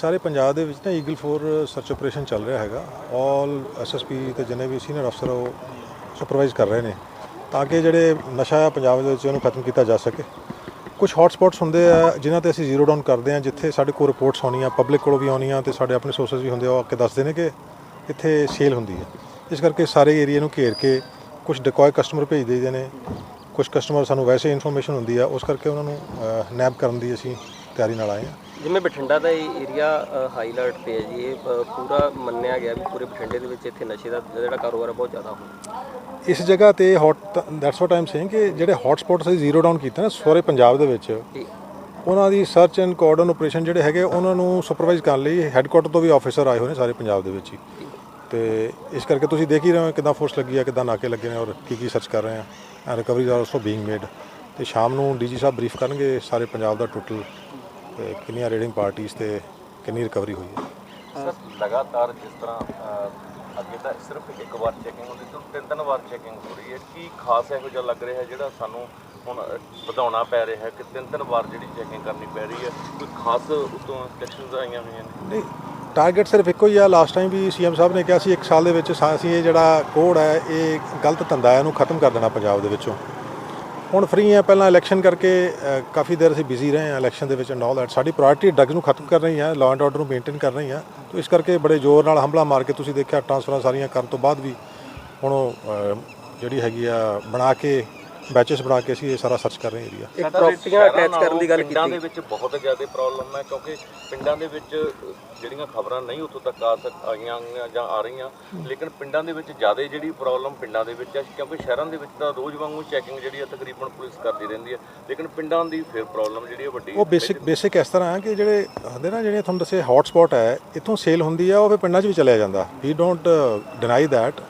ਸਾਰੇ ਪੰਜਾਬ ਦੇ ਵਿੱਚ ਨਾ ਈਗਲ 4 ਸਰਚ ਆਪਰੇਸ਼ਨ ਚੱਲ ਰਿਹਾ ਹੈਗਾ। ਆਲ ਐਸਐਸਪੀ ਤੇ ਜਿੰਨੇ ਵੀ ਸੀਨੀਅਰ ਅਫਸਰ ਉਹ ਸੁਪਰਵਾਈਜ਼ ਕਰ ਰਹੇ ਨੇ ਤਾਂ ਕਿ ਜਿਹੜੇ ਨਸ਼ਾ ਆ ਪੰਜਾਬ ਦੇ ਵਿੱਚ ਉਹਨੂੰ ਖਤਮ ਕੀਤਾ ਜਾ ਸਕੇ। ਕੁਝ ਹੌਟ ਸਪੌਟਸ ਹੁੰਦੇ ਆ ਜਿਨ੍ਹਾਂ ਤੇ ਅਸੀਂ ਜ਼ੀਰੋ ਡਾਊਨ ਕਰਦੇ ਆ ਜਿੱਥੇ ਸਾਡੇ ਕੋਲ ਰਿਪੋਰਟਸ ਆਉਣੀਆਂ ਪਬਲਿਕ ਕੋਲੋਂ ਵੀ ਆਉਣੀਆਂ ਤੇ ਸਾਡੇ ਆਪਣੇ ਸੋਰਸਸ ਵੀ ਹੁੰਦੇ ਆ, ਉਹ ਆ ਕੇ ਦੱਸਦੇ ਨੇ ਕਿ ਇੱਥੇ ਸੇਲ ਹੁੰਦੀ ਹੈ। ਇਸ ਕਰਕੇ ਸਾਰੇ ਏਰੀਆ ਨੂੰ ਘੇਰ ਕੇ ਕੁਝ ਡਿਕੋਏ ਕਸਟਮਰ ਭੇਜ ਦੇਈਦੇ ਨੇ। ਕੁਝ ਕਸਟਮਰ ਸਾਨੂੰ ਵੈਸੇ ਇਨਫੋਰਮੇਸ਼ਨ ਹੁੰਦੀ ਆ, ਉਸ ਕਰਕੇ ਉਹਨਾਂ ਨੂੰ ਨੈਬ ਕਰਨ ਦੀ ਅਸੀਂ ਤਿਆਰੀ ਨਾਲ ਆਏ ਆ ਜਿਵੇਂ ਬਠਿੰਡਾ ਦਾ ਇਹ ਏਰੀਆ ਹਾਈ ਅਲਰਟ ਤੇ ਹੈ ਜੀ ਇਹ ਅ, ਪੂਰਾ ਮੰਨਿਆ ਗਿਆ ਵੀ ਪੂਰੇ ਬਠਿੰਡੇ ਦੇ ਵਿੱਚ ਇੱਥੇ ਨਸ਼ੇ ਦਾ ਜਿਹੜਾ ਕਾਰੋਬਾਰ ਹੈ ਬਹੁਤ ਜ਼ਿਆਦਾ ਹੁੰਦਾ। ਇਸ ਜਗ੍ਹਾ ਤੇ hot that's what I'm saying ਕਿ ਜਿਹੜੇ ਹੌਟ ਸਪੌਟਸ ਅਸੀਂ ਜ਼ੀਰੋ ਡਾਊਨ ਕੀਤਾ ਨਾ ਸਾਰੇ ਪੰਜਾਬ ਦੇ ਵਿੱਚ ਜੀ। ਉਹਨਾਂ ਦੀ ਸਰਚ ਐਂਡ ਕੋਆਰਡਨ ਆਪਰੇਸ਼ਨ ਜਿਹੜੇ ਹੈਗੇ ਉਹਨਾਂ ਨੂੰ ਸੁਪਰਵਾਈਜ਼ ਕਰਨ ਲਈ ਹੈੱਡਕੁਆਟਰ ਤੋਂ ਵੀ ਆਫੀਸਰ ਆਏ ਹੋਏ ਨੇ ਸਾਰੇ ਪੰਜਾਬ ਦੇ ਵਿੱਚ ਹੀ। ਤੇ ਇਸ ਕਰਕੇ ਤੁਸੀਂ ਦੇਖ ਹੀ ਰਹੇ ਹੋ ਕਿਦਾਂ ਫੋਰਸ ਲੱਗੀ ਆ ਕਿਦਾਂ ਨਾਕੇ ਲੱਗੇ ਨੇ ਔਰ ਕੀ ਕੀ ਸਰਚ ਕਰ ਰਹੇ ਆ। Recoveries are also being made ਤੇ ਸ਼ਾਮ ਨੂੰ ਡੀਜੀ ਸਾਹਿਬ ਬਰੀਫ ਕਰਨਗੇ ਸਾਰੇ ਪੰਜਾਬ ਦਾ ਟੋਟਲ ਤੇ ਕਿੰਨੀਆਂ ਰੇਡਿੰਗ ਪਾਰਟੀਆਂ ਤੇ ਕਿੰਨੀ ਰਿਕਵਰੀ ਹੋਈ ਹੈ? ਸਰ ਲਗਾਤਾਰ ਜਿਸ ਤਰ੍ਹਾਂ ਅਹ, ਅੱਗੇ ਤਾਂ ਸਿਰਫ ਇੱਕ ਵਾਰ ਚੈਕਿੰਗ ਹੁੰਦੀ ਤੋਂ ਤਿੰਨ ਤਿੰਨ ਵਾਰ ਚੈਕਿੰਗ ਹੋ ਰਹੀ ਹੈ। ਕੀ ਖਾਸ ਇਹੋ ਜਿਹਾ ਲੱਗ ਰਿਹਾ ਜਿਹੜਾ ਸਾਨੂੰ ਹੁਣ ਅਹ, ਵਧਾਉਣਾ ਪੈ ਰਿਹਾ ਹੈ ਕਿ ਤਿੰਨ ਤਿੰਨ ਵਾਰ ਜਿਹੜੀ ਚੈਕਿੰਗ ਕਰਨੀ ਪੈ ਰਹੀ ਹੈ? ਕੋਈ ਖਾਸ ਉਤੋਂ ਇੰਸਟਰਕਸ਼ਨਸ ਆਈਆਂ ਹੋਈਆਂ ਨੇ? ਨਹੀਂ ਟਾਰਗੇਟ ਸਿਰਫ ਇੱਕੋ ਹੀ ਆ। ਲਾਸਟ ਟਾਈਮ ਵੀ ਸੀਐਮ ਸਾਹਿਬ ਨੇ ਕਿਹਾ ਸੀ ਇੱਕ ਸਾਲ ਦੇ ਵਿੱਚ ਸਾ- ਅਸੀਂ ਇਹ ਜਿਹੜਾ ਕੋਡ ਹੈ ਇਹ ਗਲਤ ਧੰਦਾ ਹੈ ਇਹਨੂੰ ਖਤਮ ਕਰ ਦੇਣਾ ਪੰਜਾਬ ਦੇ ਵਿੱਚੋਂ। ਹੁਣ ਫ੍ਰੀ ਆ ਪਹਿਲਾਂ ਇਲੈਕਸ਼ਨ ਕਰਕੇ ਕਾਫੀ ਦੇਰ ਅਸੀਂ ਬਿਜ਼ੀ ਰਹੇ ਹਾਂ ਇਲੈਕਸ਼ਨ ਦੇ ਵਿੱਚ ਐਂਡ ਆਲ ਦੈਟ ਸਾਡੀ ਪ੍ਰਾਇੋਰਟੀ ਡਰੱਗਸ ਨੂੰ ਖਤਮ ਕਰ ਰਹੀ ਹੈ ਲਾਅ ਐਂਡ ਆਰਡਰ ਨੂੰ ਮੇਨਟੇਨ ਕਰ ਰਹੀ ਹੈ। ਤਾਂ ਇਸ ਕਰਕੇ ਬੜੇ ਜ਼ੋਰ ਨਾਲ ਹਮਲਾ ਮਾਰ ਕੇ ਤੁਸੀਂ ਦੇਖਿਆ ਟ੍ਰਾਂਸਫਰਾਂ ਸਾਰੀਆਂ ਕਰਨ ਤੋਂ ਬਾਅਦ ਵੀ ਹੁਣ ਉਹ, ਜਿਹੜੀ ਹੈਗੀ ਆ ਬਣਾ ਕੇ ਬੈਚਸ ਬਣਾ ਕੇ ਅਸੀਂ ਇਹ ਸਾਰਾ ਸਰਚ ਕਰ ਰਹੇ ਏਰੀਆ ਇੱਕ ਪ੍ਰਾਪਰਟੀਆਂ ਅਟੈਚ ਕਰਨ ਦੀ ਗੱਲ ਪਿੰਡਾਂ ਕੀਤੀ। ਦੇ ਵਿੱਚ ਬਹੁਤ ਜ਼ਿਆਦਾ ਪ੍ਰੋਬਲਮ ਹੈ ਕਿਉਂਕਿ ਪਿੰਡਾਂ ਦੇ ਵਿੱਚ ਜਿਹੜੀਆਂ ਖਬਰਾਂ ਨਹੀਂ ਉੱਥੋਂ ਤੱਕ ਆ ਸਕ ਆਈਆਂ ਜਾਂ ਆ ਰਹੀਆਂ ਲੇਕਿਨ ਪਿੰਡਾਂ ਦੇ ਵਿੱਚ ਜ਼ਿਆਦਾ ਜਿਹੜੀ ਪ੍ਰੋਬਲਮ ਪਿੰਡਾਂ ਦੇ ਵਿੱਚ ਹੈ ਕਿਉਂਕਿ ਸ਼ਹਿਰਾਂ ਦੇ ਵਿੱਚ ਤਾਂ ਰੋਜ਼ ਵਾਂਗੂ ਚੈਕਿੰਗ ਜਿਹੜੀ ਹੈ ਤਕਰੀਬਨ ਪੁਲਿਸ ਕਰਦੀ ਰਹਿੰਦੀ ਹੈ ਲੇਕਿਨ ਪਿੰਡਾਂ ਦੀ ਫਿਰ ਪ੍ਰੋਬਲਮ ਜਿਹੜੀ ਹੈ ਵੱਡੀ ਉਹ ਬੇਸਿਕ ਬੇਸਿਕ ਇਸ ਤਰ੍ਹਾਂ ਹੈ ਕਿ ਜਿਹੜੇ ਹੁੰਦੇ ਨਾ ਜਿਹੜੇ ਤੁਹਾਨੂੰ ਦੱਸੇ ਹੌਟ ਸਪੌਟ ਹੈ ਇੱਥੋਂ ਸੇਲ ਹੁੰਦੀ ਆ ਉਹ ਫਿਰ ਪਿੰਡਾਂ 'ਚ ਵੀ ਚਲਿਆ ਜਾਂਦਾ। ਵੀ ਡੋਂਟ ਡਿਨਾਈ ਥੈਟ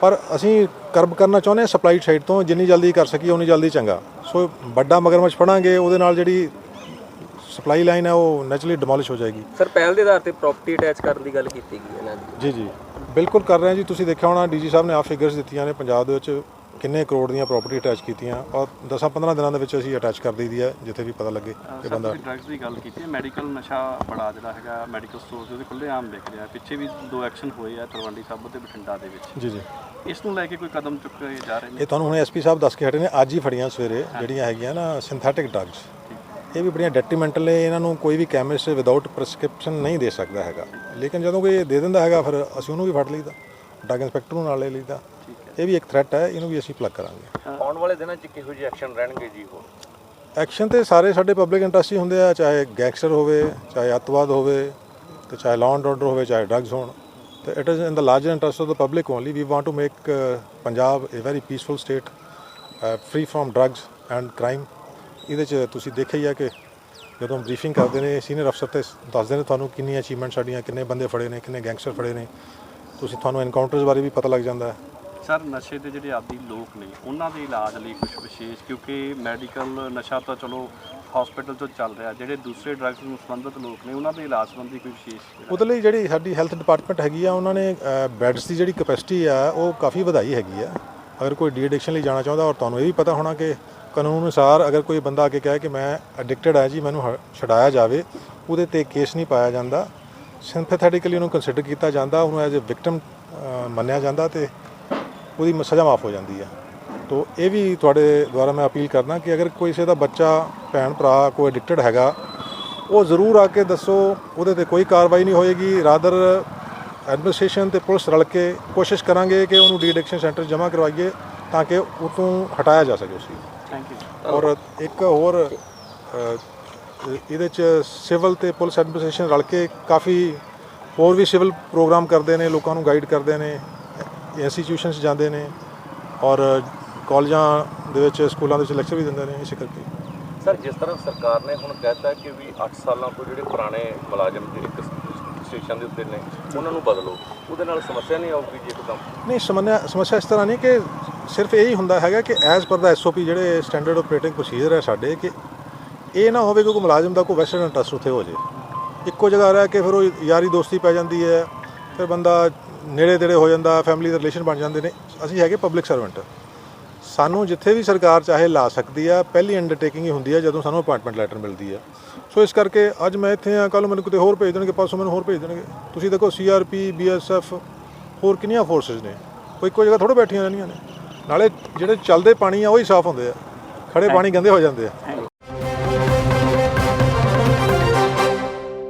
ਪਰ ਅਸੀਂ ਕਰਬ ਕਰਨਾ ਚਾਹੁੰਦੇ ਹਾਂ ਸਪਲਾਈ ਸਾਈਡ ਤੋਂ ਜਿੰਨੀ ਜਲਦੀ ਕਰ ਸਕੀਏ ਉਨੀ ਜਲਦੀ ਚੰਗਾ। ਸੋ ਵੱਡਾ ਮਗਰਮੱਛ ਫੜਾਂਗੇ ਉਹਦੇ ਨਾਲ ਜਿਹੜੀ ਸਪਲਾਈ ਲਾਈਨ ਹੈ ਉਹ ਨੈਚੁਰਲੀ ਡਿਮੋਲਿਸ਼ ਹੋ ਜਾਏਗੀ। ਸਰ ਪਹਿਲ ਦੇ ਆਧਾਰ ਤੇ ਪ੍ਰਾਪਰਟੀ ਅਟੈਚ ਕਰਨ ਦੀ ਗੱਲ ਕੀਤੀ ਗਈ ਇਹਨਾਂ ਦੀ ਜੀ ਜੀ। ਬਿਲਕੁਲ ਕਰ ਰਹੇ ਹਾਂ ਜੀ। ਤੁਸੀਂ ਦੇਖਿਆ ਹੋਣਾ ਡੀਜੀ ਸਾਹਿਬ ਨੇ ਆ ਫਿਗਰਸ ਦਿੱਤੀਆਂ ਨੇ ਪੰਜਾਬ ਦੇ ਵਿੱਚ ਕਿੰਨੇ ਕਰੋੜ ਦੀਆਂ ਪ੍ਰਾਪਰਟੀ ਅਟੈਚ ਕੀਤੀਆਂ। ਔਰ 10-15 ਦਿਨਾਂ ਦੇ ਵਿੱਚ ਅਸੀਂ ਅਟੈਚ ਕਰ ਦਈਦੀ ਹੈ ਜਿੱਥੇ ਵੀ ਪਤਾ ਲੱਗੇ ਕਿ ਬੰਦਾ ਡਰੱਗਸ ਦੀ ਗੱਲ ਕੀਤੀ ਹੈ ਮੈਡੀਕਲ ਨਸ਼ਾ ਬੜਾ ਜਿਹੜਾ ਹੈਗਾ ਮੈਡੀਕਲ ਸਟੋਰਸ ਉਹਦੇ ਖੁੱਲੇ ਆਮ ਵਿਕ ਰਿਹਾ। ਪਿੱਛੇ ਵੀ ਦੋ ਐਕਸ਼ਨ ਹੋਏ ਆ ਤਲਵੰਡੀ ਸਾਬੋ ਤੇ ਬਠਿੰਡਾ ਦੇ ਵਿੱਚ। ਜੀ ਜੀ। ਇਸ ਨੂੰ ਲੈ ਕੇ ਕੋਈ ਕਦਮ ਚੁੱਕੇ ਜਾ ਰਹੇ ਨੇ? ਇਹ ਤੁਹਾਨੂੰ ਹੁਣ ਐਸਪੀ ਸਾਹਿਬ ਦੱਸ ਕੇ ਹਟੇ ਨੇ ਅੱਜ ਹੀ ਫੜੀਆਂ ਸਵੇਰੇ ਜਿਹੜੀਆਂ ਹੈਗੀਆਂ ਨਾ ਸਿੰਥੈਟਿਕ ਡਰੱਗਸ ਇਹ ਵੀ ਬੜੀਆਂ ਡੈਟਰੀਮੈਂਟਲ ਨੇ ਇਹਨਾਂ ਨੂੰ ਕੋਈ ਵੀ ਕੈਮਿਸਟ ਵਿਦਆਊਟ ਪ੍ਰੈਸਕ੍ਰਿਪਸ਼ਨ ਨਹੀਂ ਦੇ ਸਕਦਾ ਹੈਗਾ। ਲੇਕਿਨ ਜਦੋਂ ਕੋਈ ਦੇ ਦਿੰਦਾ ਹੈਗਾ ਫਿਰ ਅਸੀਂ ਉਹਨੂੰ ਵੀ ਫੜ ਲਈਦਾ ਡਰੱਗ ਇੰਸਪੈਕਟਰ ਨੂੰ ਨਾਲ ਲੈ ਲਈਦਾ। ਇਹ ਵੀ ਇੱਕ ਥ੍ਰੈਟ ਹੈ ਇਹਨੂੰ ਵੀ ਅਸੀਂ ਪਲੱਗ ਕਰਾਂਗੇ। ਆਉਣ ਵਾਲੇ ਦਿਨਾਂ 'ਚ ਕਿਹੋ ਜਿਹੇ ਐਕਸ਼ਨ ਰਹਿਣਗੇ ਜੀ ਹੋਰ? ਐਕਸ਼ਨ ਤੇ ਸਾਰੇ ਸਾਡੇ ਪਬਲਿਕ ਇੰਟਰਸਟ ਹੀ ਹੁੰਦੇ ਆ ਚਾਹੇ ਗੈਂਗਸਟਰ ਹੋਵੇ ਚਾਹੇ ਅੱਤਵਾਦ ਹੋਵੇ ਤੇ ਚਾਹੇ ਲਾਅ ਐਂਡ ਆਰਡਰ ਹੋਵੇ ਚਾਹੇ ਡਰੱਗਸ ਹੋਣ। ਤੇ it is in the larger interest of the public only we want to make Punjab a very peaceful state free from drugs and crime ਇਹਦੇ ਚ ਤੁਸੀਂ ਦੇਖਿਆ ਹੀ ਆ ਕਿ ਜਦੋਂ ਬਰੀਫਿੰਗ ਕਰਦੇ ਨੇ ਸੀਨੀਅਰ ਅਫਸਰ ਤੇ ਦੱਸਦੇ ਨੇ ਤੁਹਾਨੂੰ ਕਿੰਨੀ ਅਚੀਵਮੈਂਟ ਸਾਡੀਆਂ, ਕਿੰਨੇ ਬੰਦੇ ਫੜੇ ਨੇ, ਕਿੰਨੇ ਗੈਂਗਸਟਰ ਫੜੇ ਨੇ। ਤੁਸੀਂ ਤੁਹਾਨੂੰ ਐਨਕਾਊਂਟਰਸ ਬਾਰੇ ਵੀ ਪਤਾ ਲੱਗ ਜਾਂਦਾ ਹੈ। ਸਰ, ਨਸ਼ੇ ਦੇ ਜਿਹੜੇ ਆਦੀ ਲੋਕ ਨੇ, ਉਹਨਾਂ ਦੇ ਇਲਾਜ ਲਈ ਕੁਝ ਵਿਸ਼ੇਸ਼, ਕਿਉਂਕਿ ਮੈਡੀਕਲ ਨਸ਼ਾ ਤਾਂ ਚਲੋ ਹਸਪੀਟਲ ਤੋਂ ਚੱਲ ਰਿਹਾ, ਜਿਹੜੇ ਦੂਸਰੇ ਡਰੱਗਸ ਨੂੰ ਸੰਬੰਧਿਤ ਲੋਕ ਨੇ, ਉਹਨਾਂ ਦੇ ਇਲਾਜ ਸੰਬੰਧੀ ਕੋਈ ਵਿਸ਼ੇਸ਼ ਉਹਦੇ ਲਈ ਜਿਹੜੀ ਸਾਡੀ ਹੈਲਥ ਡਿਪਾਰਟਮੈਂਟ ਹੈਗੀ ਆ, ਉਹਨਾਂ ਨੇ ਬੈੱਡਸ ਦੀ ਜਿਹੜੀ ਕਪੈਸਿਟੀ ਆ, ਉਹ ਕਾਫੀ ਵਧਾਈ ਹੈਗੀ ਆ। ਅਗਰ ਕੋਈ ਡੀ ਐਡਿਕਸ਼ਨ ਲਈ ਜਾਣਾ ਚਾਹੁੰਦਾ, ਔਰ ਤੁਹਾਨੂੰ ਇਹ ਵੀ ਪਤਾ ਹੋਣਾ ਕਿ ਕਾਨੂੰਨ ਅਨੁਸਾਰ ਅਗਰ ਕੋਈ ਬੰਦਾ ਆ ਕੇ ਕਹੇ ਕਿ ਮੈਂ ਐਡਿਕਟਡ ਹੈ ਜੀ, ਮੈਨੂੰ ਹ- ਛਡਾਇਆ ਜਾਵੇ, ਉਹਦੇ ਤੇ ਕੇਸ ਨਹੀਂ ਪਾਇਆ ਜਾਂਦਾ। ਸਿੰਪੈਥੈਟਿਕਲੀ ਉਹਨੂੰ ਕੰਸੀਡਰ ਕੀਤਾ ਜਾਂਦਾ, ਉਹਨੂੰ ਐਜ਼ ਅ ਵਿਕਟਮ ਮੰਨਿਆ ਜਾਂਦਾ ਤੇ ਉਹਦੀ ਸਜ਼ਾ ਮਾਫ ਹੋ ਜਾਂਦੀ ਆ। ਤੋ ਇਹ ਵੀ ਤੁਹਾਡੇ ਦੁਆਰਾ ਮੈਂ ਅਪੀਲ ਕਰਦਾ ਕਿ ਅਗਰ ਕੋਈ ਕਿਸੇ ਦਾ ਬੱਚਾ ਭੈਣ ਭਰਾ ਕੋਈ ਐਡਿਕਟਡ ਹੈਗਾ ਉਹ ਜ਼ਰੂਰ ਆ ਕੇ ਦੱਸੋ ਉਹਦੇ ਤੇ ਕੋਈ ਕਾਰਵਾਈ ਨਹੀਂ ਹੋਏਗੀ। ਰਾਦਰ ਐਡਮਿਨਿਸਟ੍ਰੇਸ਼ਨ ਤੇ ਪੁਲਿਸ ਰਲ ਕੇ ਕੋਸ਼ਿਸ਼ ਕਰਾਂਗੇ ਕਿ ਉਹਨੂੰ ਡੀ ਐਡਿਕਸ਼ਨ ਸੈਂਟਰ ਜਮ੍ਹਾਂ ਕਰਵਾਈਏ ਤਾਂ ਕਿ ਉਹ ਤੋਂ ਹਟਾਇਆ ਜਾ ਸਕੇ ਉਸ ਚੀਜ਼ ਨੂੰ। ਥੈਂਕ ਯੂ ਔਰ ਇੱਕ ਹੋਰ ਇਹਦੇ ਚ ਸਿਵਲ ਤੇ ਪੁਲਿਸ ਐਡਮਿਨਿਸਟ੍ਰੇਸ਼ਨ ਰਲ ਕੇ ਕਾਫੀ ਹੋਰ ਵੀ ਸਿਵਲ ਪ੍ਰੋਗਰਾਮ ਕਰਦੇ ਨੇ ਲੋਕਾਂ ਨੂੰ ਗਾਈਡ ਕਰਦੇ ਨੇ ਇੰਸਟੀਟਿਊਸ਼ਨਸ ਜਾਂਦੇ ਨੇ ਔਰ ਕਾਲਜਾਂ ਦੇ ਵਿੱਚ ਸਕੂਲਾਂ ਦੇ ਵਿੱਚ ਲੈਕਚਰ ਵੀ ਦਿੰਦੇ ਨੇ ਇਸੇ ਕਰਕੇ। ਸਰ, ਜਿਸ ਤਰ੍ਹਾਂ ਸਰਕਾਰ ਨੇ ਹੁਣ ਕਹਿਤਾ ਕਿ ਵੀ 8 ਸਾਲਾਂ ਤੋਂ ਜਿਹੜੇ ਪੁਰਾਣੇ ਮੁਲਾਜ਼ਮ ਜਿਹੜੇ ਸਟੇਸ਼ਨ ਦੇ ਉੱਤੇ ਨੇ, ਉਹਨਾਂ ਨੂੰ ਬਦਲੋ। ਉਹਦੇ ਨਾਲ ਸਮੱਸਿਆ ਨਹੀਂ ਆਊਗੀ ਜੀ ਇੱਕਦਮ ਨਹੀਂ, ਸਮੱਸਿਆ ਸਮੱਸਿਆ ਇਸ ਤਰ੍ਹਾਂ ਨਹੀਂ ਕਿ ਸਿਰਫ ਇਹ ਹੀ ਹੁੰਦਾ ਹੈਗਾ ਕਿ ਐਜ਼ ਪਰ ਦਾ ਐਸਓਪੀ ਜਿਹੜੇ ਸਟੈਂਡਰਡ ਆਪਰੇਟਿੰਗ ਪ੍ਰੋਸੀਜਰ ਹੈ ਸਾਡੇ, ਕਿ ਇਹ ਨਾ ਹੋਵੇ ਕਿ ਕੋਈ ਮੁਲਾਜ਼ਮ ਦਾ ਕੋਈ ਵੈਸਟਰਨ ਇੰਟਰਸਟ ਉੱਥੇ ਹੋ ਜੇ। ਇੱਕੋ ਜਗ੍ਹਾ ਰਹਿ ਕੇ ਫਿਰ ਉਹ ਯਾਰੀ ਦੋਸਤੀ ਪੈ ਜਾਂਦੀ ਹੈ, ਫਿਰ ਬੰਦਾ ਨੇੜੇ ਤੇੜੇ ਹੋ ਜਾਂਦਾ ਫੈਮਿਲੀ ਦੇ ਰਿਲੇਸ਼ਨ ਬਣ ਜਾਂਦੇ ਨੇ। ਅਸੀਂ ਹੈਗੇ ਪਬਲਿਕ ਸਰਵੈਂਟ ਸਾਨੂੰ ਜਿੱਥੇ ਵੀ ਸਰਕਾਰ ਚਾਹੇ ਲਾ ਸਕਦੀ ਆ ਪਹਿਲੀ ਅੰਡਰਟੇਕਿੰਗ ਹੀ ਹੁੰਦੀ ਆ ਜਦੋਂ ਸਾਨੂੰ ਅਪਾਇੰਟਮੈਂਟ ਲੈਟਰ ਮਿਲਦੀ ਆ। ਸੋ ਇਸ ਕਰਕੇ ਅੱਜ ਮੈਂ ਇੱਥੇ ਆ ਕੱਲ ਮੈਨੂੰ ਕਿਤੇ ਹੋਰ ਭੇਜ ਦੇਣਗੇ ਪਰਸੋਂ ਮੈਨੂੰ ਹੋਰ ਭੇਜ ਦੇਣਗੇ। ਤੁਸੀਂ ਦੇਖੋ ਸੀਆਰਪੀ ਬੀਐਸਐਫ ਹੋਰ ਕਿੰਨੀਆਂ ਫੋਰਸਸ ਨੇ। ਕੋਈ ਇੱਕੋ ਜਗ੍ਹਾ ਥੋੜਾ ਬੈਠੀਆਂ ਰਹਿੰਦੀਆਂ ਨੇ। ਨਾਲੇ ਜਿਹੜੇ ਚੱਲਦੇ ਪਾਣੀ ਆ ਉਹ ਹੀ ਸਾਫ਼ ਹੁੰਦੇ ਆ। ਖੜੇ ਪਾਣੀ ਗੰਦੇ ਹੋ ਜਾਂਦੇ ਆ।